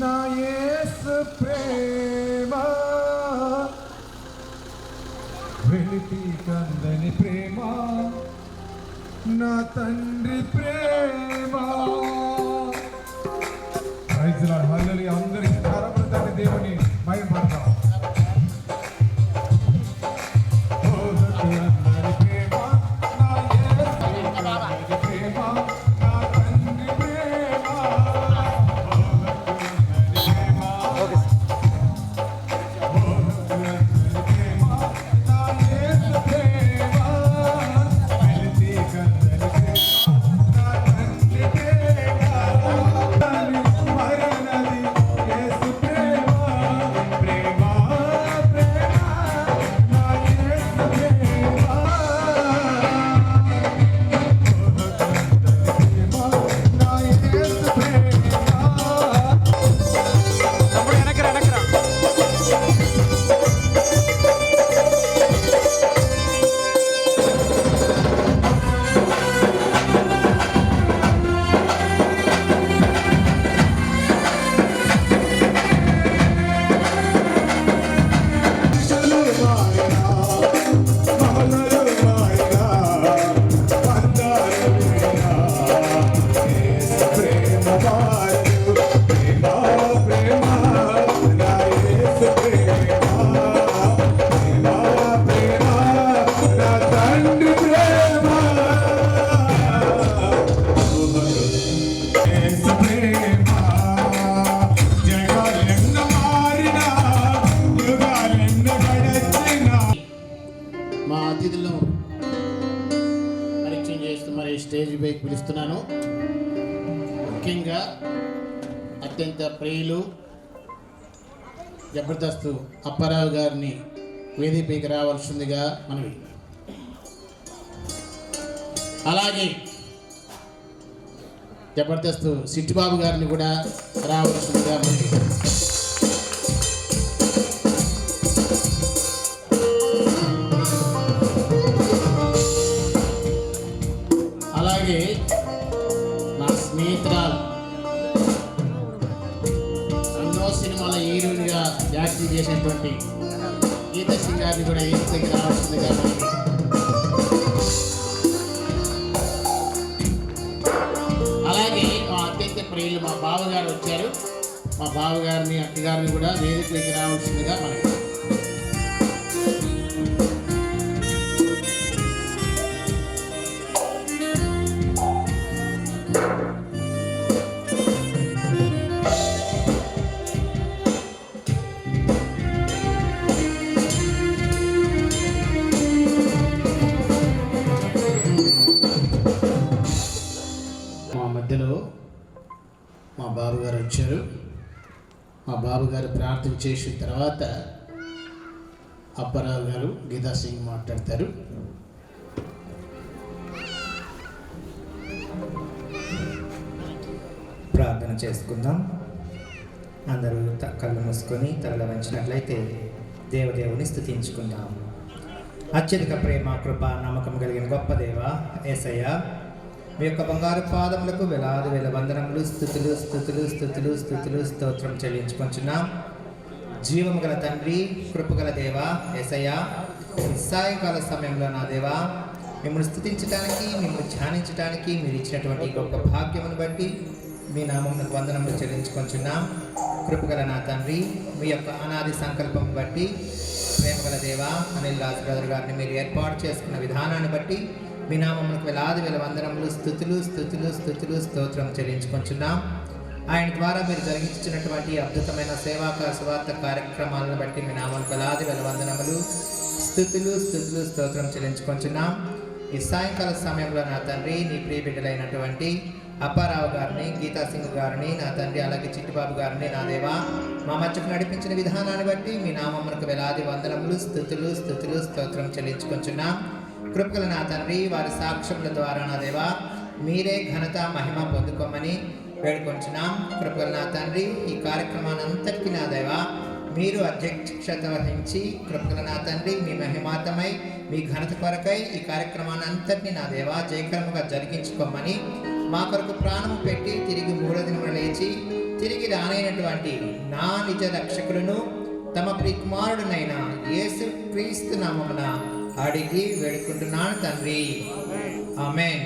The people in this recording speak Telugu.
నా ప్రేమ. వెలితి కందని ప్రేమ. నా తండ్రి ప్రేమ. స్టేజ్ పైకి పిలుస్తున్నాను. ముఖ్యంగా అత్యంత ప్రియులు జబర్దస్త్ అప్పారావు గారిని వేదికపైకి రావాల్సిందిగా మనవి. అలాగే జబర్దస్త్ సిట్టిబాబు గారిని కూడా రావాల్సిందిగా మనవి. నా స్నేహితురాలు. ఎన్నో సినిమాల హీరోయిన్గా యాక్టింగ్ చేసినటువంటి గీత సింగ్ గారిని కూడా ఏం దగ్గర రావాల్సిందిగా అలాగే మా అత్యంత ప్రియులు మా బావగారు వచ్చారు. మా బావగారిని అక్కగారిని కూడా వేదికలోకి రావాల్సిందిగా మనకి మధ్యలో మా బాబుగారు వచ్చారు. మా బాబుగారు ప్రార్థన చేసిన తర్వాత అప్పారావు గారు గీతా సింగ్ మాట్లాడతారు. ప్రార్థన చేసుకుందాం. అందరూ త- కళ్ళు మూసుకొని తలలు వంచినట్లయితే దేవదేవుని స్థుతించుకుందాం. అత్యధిక ప్రేమ కృప నమ్మకం కలిగిన గొప్ప దేవ ఏసయ్య మీ యొక్క బంగారు పాదములకు వేలాది వేల వందనములు స్థుతులు స్థుతులు స్థుతులు స్థుతులు స్తోత్రం చెల్లించుకుంటున్నాం. జీవము గల తండ్రి కృపగల దేవ ఏసయ్య సాయంకాల సమయంలో నా దేవా మిమ్మల్ని స్థుతించడానికి మిమ్మల్ని ధ్యానించడానికి మీరు ఇచ్చినటువంటి గొప్ప భాగ్యమును బట్టి మీ నామమునకు వందనములు చెల్లించుకొంచున్నాం. కృపగల నా తండ్రి మీ యొక్క అనాది సంకల్పం బట్టి ప్రేమగల దేవ అనిల్ రాజు బ్రదర్ గారిని మీరు ఏర్పాటు చేసుకున్న విధానాన్ని బట్టి మీ నామములకు వేలాది వేల వందనములు స్థుతులు స్థుతులు స్థుతులు స్తోత్రం చెల్లించుకొంచున్నాం. ఆయన ద్వారా మీరు జరిగించినటువంటి అద్భుతమైన సేవా స్వార్థ కార్యక్రమాలను బట్టి మీ నామమునకు వేలాది వేల వందనములు స్థుతులు స్థుతులు స్తోత్రం చెల్లించుకొంచున్నాం. ఈ సాయంకాల సమయంలో నా తండ్రి నీ ప్రియ బిడ్డలైనటువంటి అప్పారావు గారిని గీతా సింగ్ గారిని నా తండ్రి అలాగే చిట్టిబాబు గారిని నా దేవా మా మధ్యకు నడిపించిన విధానాన్ని బట్టి మీ నామమునకు వేలాది వందనములు స్థుతులు స్థుతులు స్తోత్రం చెల్లించుకొంచున్నాం. కృపగల నా తండ్రి వారి సాక్ష్యముల ద్వారా నా దేవా మీరే ఘనత మహిమ పొందుకోమని వేడుకొంచున్నాం. కృపగల నా తండ్రి ఈ కార్యక్రమాన్ని అంతటికీ నా దేవా మీరు అధ్యక్షత వహించి కృపగల నా తండ్రి మీ మహిమాతమై మీ ఘనత కొరకై ఈ కార్యక్రమాన్ని అంతటినీ నా దేవా జయకరముగా జరిగించుకోమని మా కొరకు ప్రాణము పెట్టి తిరిగి మూడో దినమున లేచి తిరిగి రానైనటువంటి నా నిజ రక్షకుడును తమ ప్రికుమారుడునైన యేసు క్రీస్తు నామమున అడిగి వేడుకుంటున్నాను తండ్రి. ఆమెన్.